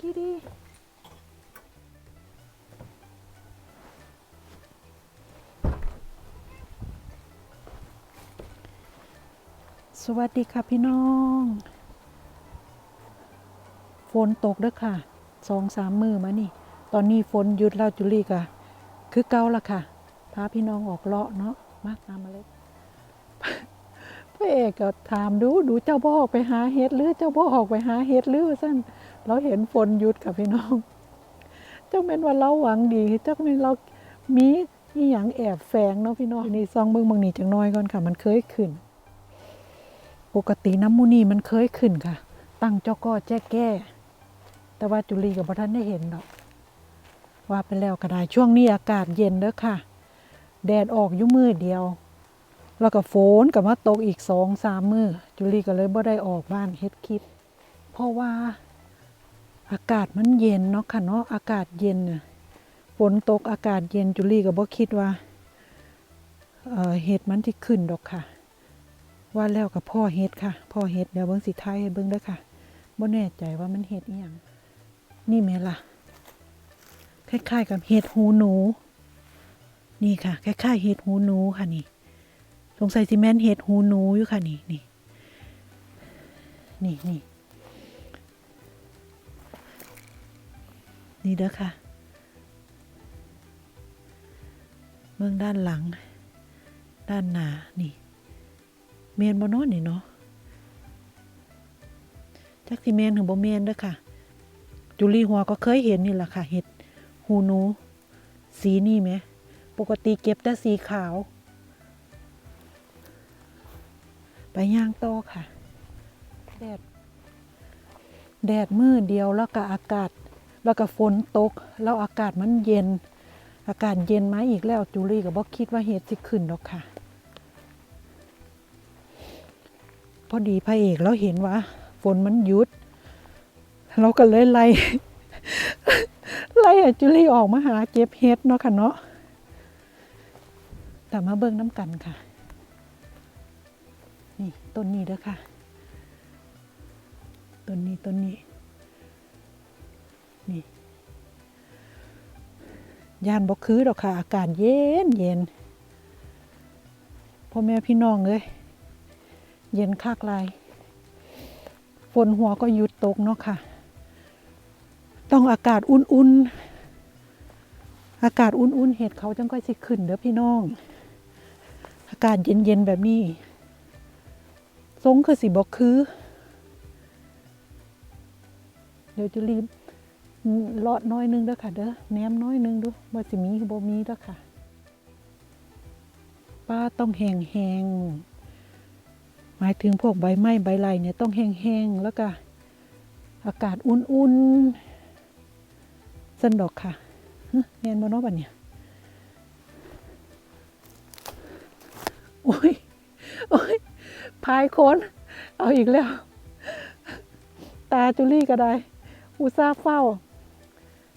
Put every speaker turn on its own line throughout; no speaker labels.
kitty สวัสดีค่ะพี่น้อง ฝนตกเด้อค่ะสองสามมือมานี่ ตอนนี้ฝนหยุดแล้วจุลีกะคือเก่าละค่ะ พาพี่น้องออกเลาะเนาะมาตามมาเลยพระเอกก็ถามดูดูเจ้าบ่ออกไปหาเห็ดหรือเจ้าบ่ออกไปหาเห็ดหรือว่าซั่น เราเห็นฝนหยุดค่ะพี่น้อง เจ้าแม่นว่าเราหวังดีเจ้าแม่นเรามีอีหยังแอบแฝงเนาะพี่น้องนี่ซองเบิ่งบิ่งนี่จังน้อยก่อนค่ะ มันเคยขึ้น ปกติน้ำมูนี่มันเคยขึ้นค่ะ ตั้งเจ้าก็แจ้แก้ แต่ว่าจุลีกับพระท่านได้เห็นดอกว่าไปแล้วก็ได้ช่วงนี้อากาศเย็นเด้อค่ะ แดดออกยู่มือเดียว แล้วก็ฝนกับมาตกอีกสองสามมือจุลีก็เลยบ่ได้ออกบ้านเฮ็ดคลิป เพราะว่า อากาศมันเย็นเนาะค่ะเนาะอากาศเย็นน่ะฝนตกอากาศเย็นจุลี่ก็บ่คิดว่าเอ่อเห็ดมันที่ขึ้นดอกค่ะ ว่าแล้วกับพ่อเฮ็ดค่ะ พ่อเฮ็ดเดี๋ยวเบิ่งสิท้ายให้เบิ่งด้ค่ะบ่แน่ใจว่ามันเฮ็ดอีหยังนี่แม่ล่ะคล้ายๆ กับเห็ดหูหนู นี่ค่ะคล้ายๆเห็ดหูหนูค่ะนี่ สงสัยสิแม่นเห็ดหูหนูอยู่ค่ะนี่นี่นี่นี่ นี่เด้อค่ะเบื้องด้านหลัง ด้านหน้านี่ เมนบ่เนอนนี่เนาะจักสิเมนถึงบ่เมนเด้อค่ะ จุลีหัวก็เคยเห็นนี่แหละค่ะ เห็ดหูหนู สีนี่ไหม ปกติเก็บแต่สีขาว ไปย่างโตค่ะ แดด แดดมืดเดียวแล้วก็อากาศ แล้วก็ฝนตก แล้วอากาศมันเย็น อากาศเย็นมาอีกแล้วจูลี่ก็บอกคิดว่าเหตุสิขึ้นดอกค่ะ พอดีพระเอกเราเห็นว่า ฝนมันหยุด เราก็เลยไล่ไล่จูลี่ออกมาหาเก็บเฮ็ดเนาะค่ะเนาะแต่มาเบิ่งน้ำกันค่ะ นี่ต้นนี้เด้อค่ะ ต้นนี้ต้นนี้ นี่ย่านบ่คือดอกค่ะ อากาศเย็นเย็นพ่อแม่พี่น้องเลยเย็นคักหลายฝนหัวก็หยุดตกเนาะค่ะ ต้องอากาศอุ่นๆ อากาศอุ่นๆเห็ดเขาจังค่อยสิขึ้นเด้อพี่น้อง อากาศเย็นๆแบบนี้ทรงคือสิบอกคือ เดี๋ยวจะรีบ เลาะน้อยนึงด้อค่ะ เด้อแหนมน้อยนึงดูว่าสิมีบ่มีด้อค่ะป้าต้องแห้งแห้งหมายถึงพวกใบไม้ใบไรเนี่ยต้องแห้งแห้งแล้วก็อากาศอุ่นๆสันดอกค่ะฮะแมนบเนอบันเนี่ยโอ้ยโอ้ยพายโคนเอาอีกแล้ว ตาจุลี่ก็ได้ อุตส่าเฝ้า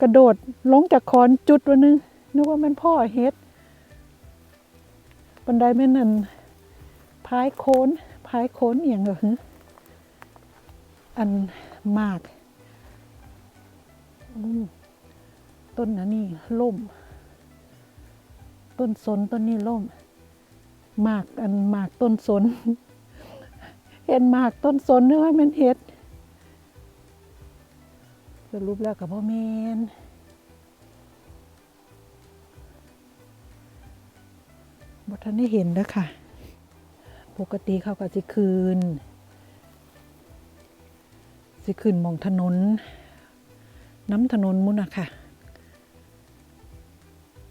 กระโดดลงจากคอนจุดวันนึงนึกว่ามันพ่อเฮ็ดบันไดแม่นั่นพายโคนพายโคนอย่างเหรออันมากมต้นนั้นนี่ล่ม ต้นสนต้นนี้ล่มหมากอันหมากต้นสน เห็นหมากต้นสนนึกว่ามันเห็ด สรุปแล้วกับพ่อแมนบทันได้เห็นแล้วค่ะ ปกติเขาก็จะคืนสิขึ้นมองถนน น้ำถนนมุนอะค่ะ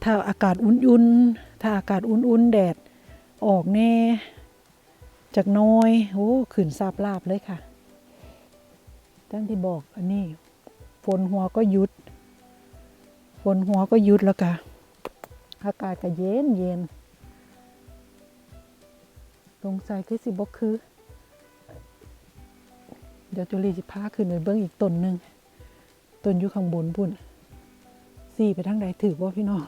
ถ้าอากาศอุ่นๆ ถ้าอากาศอุ่นๆ แดดออกแน่ จากน้อย โอ้ ขึ้นซาบลาบเลยค่ะตั้งที่บอกอันนี้ ฝนหัวก็หยุดฝนหัวก็หยุดแล้วก็อากาศก็เย็นเย็นสงสัยคือสิบกคือ เดี๋ยวจุลีจะพาขึ้นไปเบิ้งอีกต้นหนึ่งต้นอยู่ข้างบนพุ่นสี่ไปทางใดถือว่าพี่น้อง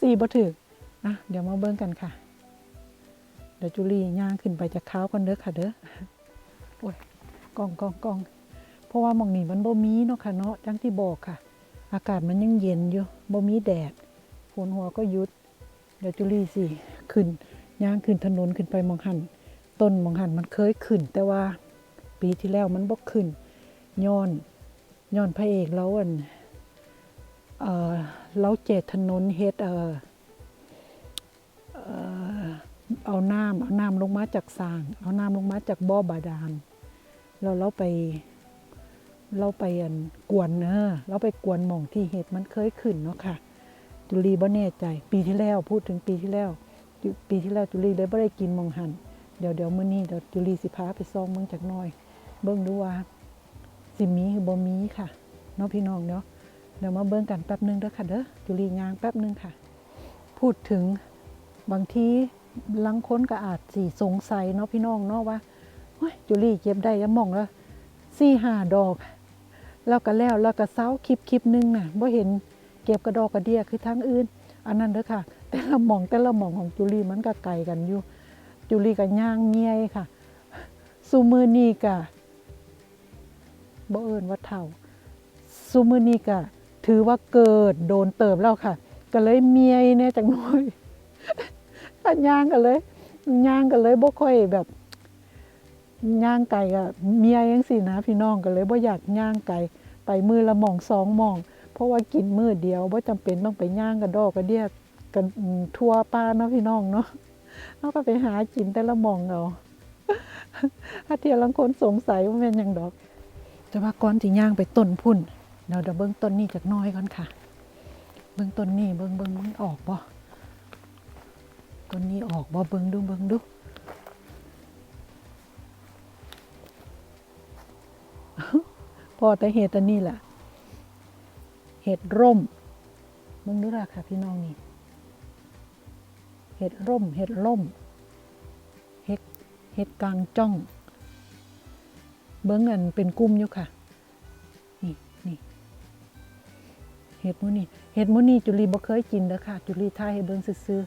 สี่บ่ถืออะเดี๋ยวมาเบิ้งกันค่ะ เดี๋ยวจุลีย่างขึ้นไปจากเขาก่อนเด้อค่ะเด้อโอ้ยกองกองกอง เพราะว่าหมองนี้มันบ่มีเนาะค่ะเนาะจังที่บอกค่ะ อากาศมันยังเย็นอยู่บ่มีแดดฝนหัวก็ยุดเดี๋ยวจุลีสิขึ้นย่างขึ้นถนนขึ้นไปมองหันต้นมองหันมันเคยขึ้น แต่ว่าปีที่แล้วมันบ่ขึ้นย้อนย้อนพระเอกแล้วอันเออเราเจดถนนเฮ็ดเออเอ่อเอาน้ำเอาน้ำลงมาจากสาง เอาน้ำลงมาจากบ่อบาดาลแล้วเราไป เราไปอันกวนเนอะเราไปกวนหม่องที่เห็ดมันเคยขึ้นเนาะค่ะ จุลีบ่แน่ใจ ปีที่แล้วพูดถึงปีที่แล้ว ปีที่แล้วจุลีเลยบ่ได้กินมองหันเดี๋ยวเดี๋ยวมื้อนี้เดี๋ยวจุลีสิพาไปซองเมืองจักน่อย เบิ่งดูว่าสิมีหรือบ่มีค่ะเนาะพี่น้องเนาะเดี๋ยวมาเบิ่งกันแป๊บหนึงเด้อค่ะเด้อจุลีย่างแป๊บหนึงค่ะ พูดถึงบางทีลังค้นก็อาจสิสงสัยเนาะพี่น้องเนาะว่าจุลีเก็บได้ยังมองแล้วสี่ห้าดอก แล้วก็แล้วแล้วก็เซาคลิปคลิปหนึงน่ะบ่เห็นเก็บกระดอกกระเดียคือทางอื่น อันนั้นเด้อค่ะ แต่ละหม่องแต่ละหม่องของจุลีมันก็ไกลกันอยู่ จุลีก็ย่างเมียค่ะซูมือนีก็บ่เอิ้นว่าเฒ่าซูมือนีก็ถือว่าเกิดโดนเติบแล้วค่ะ ก็เลยเมียแน่จังน้อยย่างกันเลยย่างกันเลยบ่ค่อยแบบ ย่างไก่กับเมียยังสินะ พี่น้องก็เลยบ่อยากย่างไก่ไปมือละหม่องสองหม่อง เพราะว่ากินมือเดียวบ่จำเป็นต้องไปย่างกระดอกกระเดียกันทั่วป้าเนาะพี่น้องเนาะเราก็ไปหากินแต่ละหม่องเอาถ้าเทียลังคนสงสัยว่าเป็นยังดอก แต่ว่าก่อนสิย่างไปต้นพุ่นเดี๋ยวเดี๋ยวเบิ่งต้นนี้จากน้อยก่อนค่ะ เบิ่งต้นนี้เบิ่งเบิ่งมันออกบ่ต้นนี้ออกบ่เบิ่งดูเบิ่งดู พอแต่เห็ดอันนี้แหละเห็ดร่มมึงดูราค่ะพี่น้องนี่ เห็ดร่ม เห็ดร่ม เห็ด เห็ดกลางจ้อง เบิ้งอันเป็นกุ้มอยู่ค่ะ นี่นี่เห็ดมูนี่เห็ดมูนี่จุลีบ่เคยกินเด้อค่ะ จุลีทายให้เบิ้งซื้อ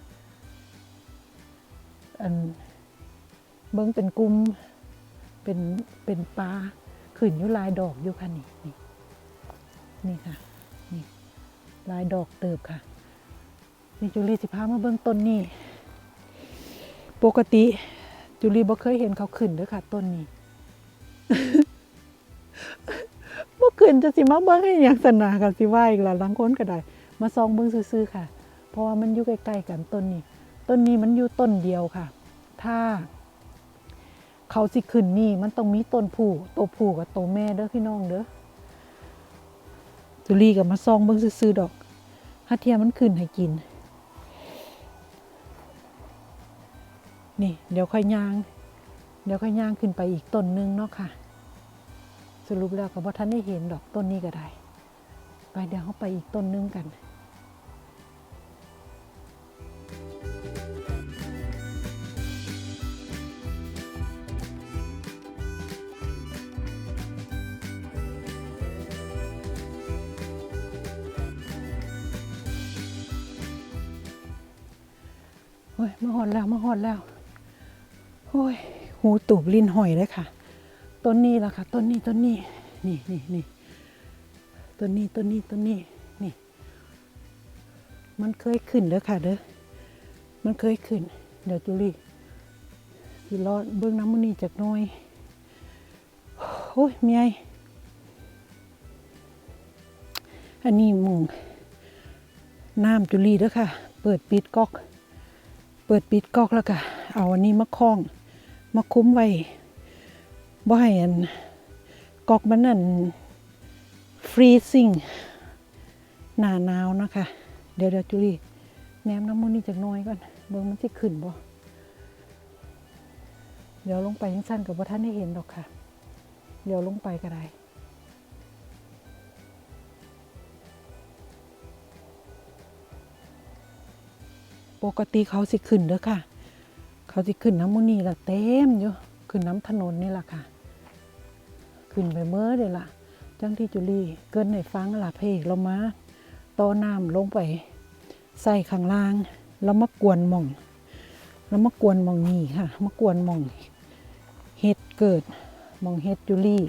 อันเบิ้งเป็นกุ้มเป็น เป็นปลา ขึ้นอยู่ลายดอกอยู่ค่ะนี่นี่นี่ค่ะนี่ลายดอกเติบค่ะนี่จุลีสิพามาเบื้องต้นนี่ปกติจุลีบ่เคยเห็นเขาขึ้นเด้อค่ะต้นนี้บ่ขึ้นจะสิมาเบิ่งให้หยังสนากันสิว่าอีกล่ะลังคนก็ได้ มาซองเบิ่งซื่อๆค่ะ เพราะว่ามันอยู่ใกล้ๆกันต้นนี้ ต้นนี้มันอยู่ต้นเดียวค่ะ ถ้า เขาสิขึ้นนี่มันต้องมีต้นผู้ตัวผู้กับตัวแม่เด้อพี่น้องเด้อจุลีกับมาซองเบิ่งซื้อดอกฮัทเทียมันขึ้นให้กิน นี่ เดี๋ยวค่อยย่าง เดี๋ยวค่อยย่างขึ้นไปอีกต้นนึงเนาะค่ะ สรุปแล้วก็บ่ทันได้เห็นดอกต้นนี้ก็ได้ ไปเดี๋ยวเขาไปอีกต้นนึงกัน อ้ยมาหอดแล้วมาหอดแล้วโอ้ยหูตูบลิ้นหอยเลยค่ะ ต้นนี้ละค่ะ ต้นนี้ต้นนี้ นี่นี่นี่ต้นนี้ต้นนี้ต้นนี้นี่ มันเคยขึ้นเด้อค่ะเด้อมันเคยขึ้น เดี๋ยวจุลีสิรอดเบื้องน้ำมันนี่จากน้อยโอ้ยเมียอันนี้มุงน้ำจุลีเด้อค่ะ เปิดปิดก๊อก เปิดปิดก๊อกแล้วก็เอาอันนี้มาคล้อง มาคุ้มไว้บ่ให้อันก๊อกมันนั่นฟรีซิ่งหนาหนาวนะคะ เดี๋ยวเดี๋ยวจุลีแนมน้ำมันนี่จากน้อยก่อนเบิ่งมันจะขึ้นบ่เดี๋ยวลงไปยังสั้นกับว่าท่านได้เห็นดอกค่ะ เดี๋ยวลงไปก็ได้ ปกติเขาสิขึ้นเด้อค่ะ เขาสิขึ้นน้ำมูนี่ละเต็มอยู่ขึ้นน้ำถนนนี่แหละค่ะ ขึ้นไปเมื่อเดี๋ยวละจังที่จุลีเกินในฟังล่ะเพกเรามาต่อน้ำลงไปใส่ข้างล่างแล้วมากวนมองแล้วมากวนมองนี่ค่ะ มากวนมองเฮ็ดเกิดมองเฮ็ดจุลี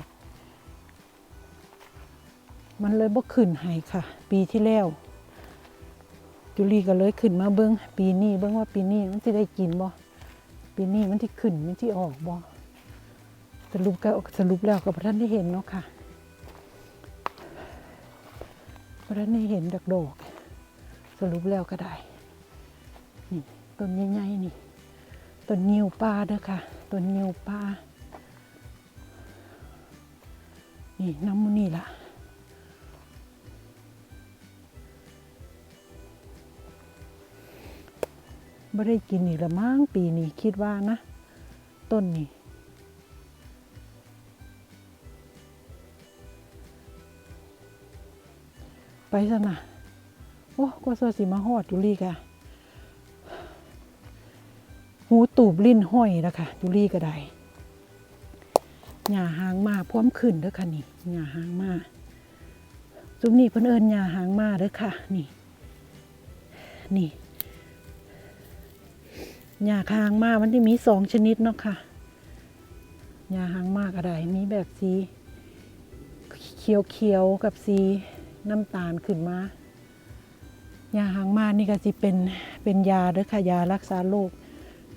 มันเลยบ่ขึ้นให้ค่ะ ปีที่แล้ว จุลีก็เลยขึ้นมาเบิ้งปีนี้เบิ้งว่าปีนี้มันสิได้กินบ่ปีนี้มันที่ขึ้นมันที่ออกบ่สรุปก็สรุปแล้วกับท่านได้เห็นเนาะค่ะท่านได้เห็นดอกดอกสรุปแล้วก็ได้นี่ต้นใหญ่ๆนี่ต้นนิวปลาเด้อค่ะต้นนิวปลานี่น้ำมันนี่ล่ะ ไม่ได้กินอีกละมั้งปีนี้คิดว่านะ ต้นนี้ไปซะนะโอ้ก็เสื้อสีมาหอดจุลีกะหูตูบลิ้นห้อยแล้วค่ะจุลีก็ได้หญ้าหางมาพร้อมขึ้นเด้อค่ะนี่หญ้าหางมาซุมนี่เพิ่นเอิญหญ้าหางมาเด้อค่ะ นี่ นี่ หญ้าคางมามันที่มีสองชนิดเนาะค่ะหญ้าหางมากอะไรมีแบบสีเขียวเขียวๆกับสีน้ำตาลขึ้นมาหญ้าหางมานี่ก็สิเป็นเป็นยาเด้อค่ะยารักษาโรค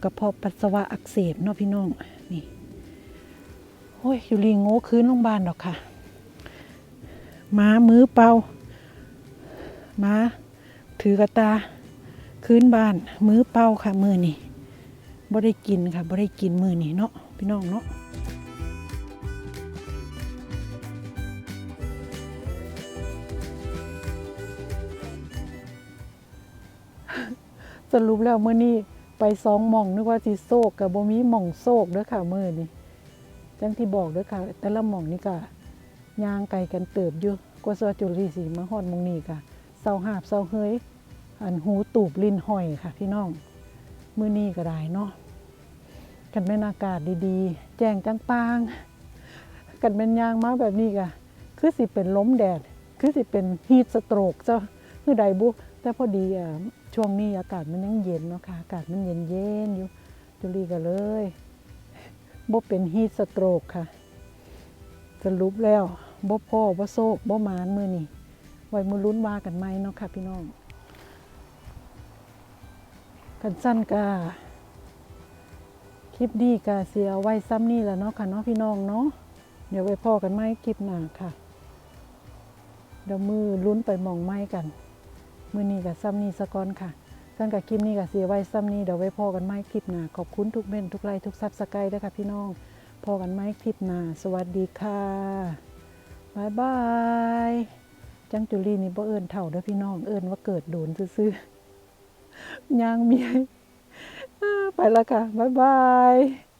กระเพาะปัสสาวะอักเสบเนาะพี่น้องนี่โอ้ยอยู่ลีโง่คืนโรงพยาบาลดอกค่ะมามือเปล่ามาถือกระตาคืนบ้านมือเป้าค่ะมือนี่ บ่ได้กินค่ะบ่ได้กินมือนี่เนาะพี่น้องเนาะสรุปแล้วเมื้อนี้ไปสองมองนึกว่าสิโซกกับบ่มีมองโซกเด้อค่ะมือนี้จังที่บอกเด้อค่ะ แต่ละมองนี่ก็ย่างไกลกันเติบอยู่กว่าซอจุลีสิมาฮอดมองนี้ก็เซาหาบเซาเฮยอันหูตูบลิ้นห้อยค่ะพี่น้อง มื้อนี้ก็ได้เนาะ กันเป็นอากาศดีๆ แจ้งจังปาง กันเป็นยางมาแบบนี้ก็คือสิเป็นล้มแดด คือสิเป็นฮีทสโตรกเจ้าคือใดบุแต่พอดีอะช่วงนี้อากาศมันยังเย็นเนาะค่ะอากาศมันเย็นเย็นๆอยู่จุลีก็เลยบ่เป็นฮีทสโตรกค่ะสรุปแล้วบ่พ่อบ่โซกบ่มานมื้อนี้ไว้มือลุ้นว่ากันไหมเนาะค่ะพี่น้องกันสั้นกาค ลิปนี้กาเสียไว้ซ้ำนี่แหละเนาะค่ะเนาะพี่น้องเนาะเดี๋ยวไว้พอกันไหมคลิปหน้าค่ะ เดี๋ยวมือลุ้นไปมองไม้กัน มือนี้กับซ้ำนี่สะก้อนค่ะสั้นกับคลิปนี้กับเสียไว้ซ้ำนี่เดี๋ยวไว้พอกันไหมคลิปหน้าขอบคุณทุกเม่นทุกไลค์ทุกซับสไครต์ด้วยค่ะพี่น้องพอกันไหมคลิปหน้าสวัสดีค่ะบายบายจังจุลีนี่บ่เอิญเถ่าเด้อพี่น้องเอิญว่าเกิดโดนซื่อๆยางเมีย ไปแล้วค่ะ บ๊ายบาย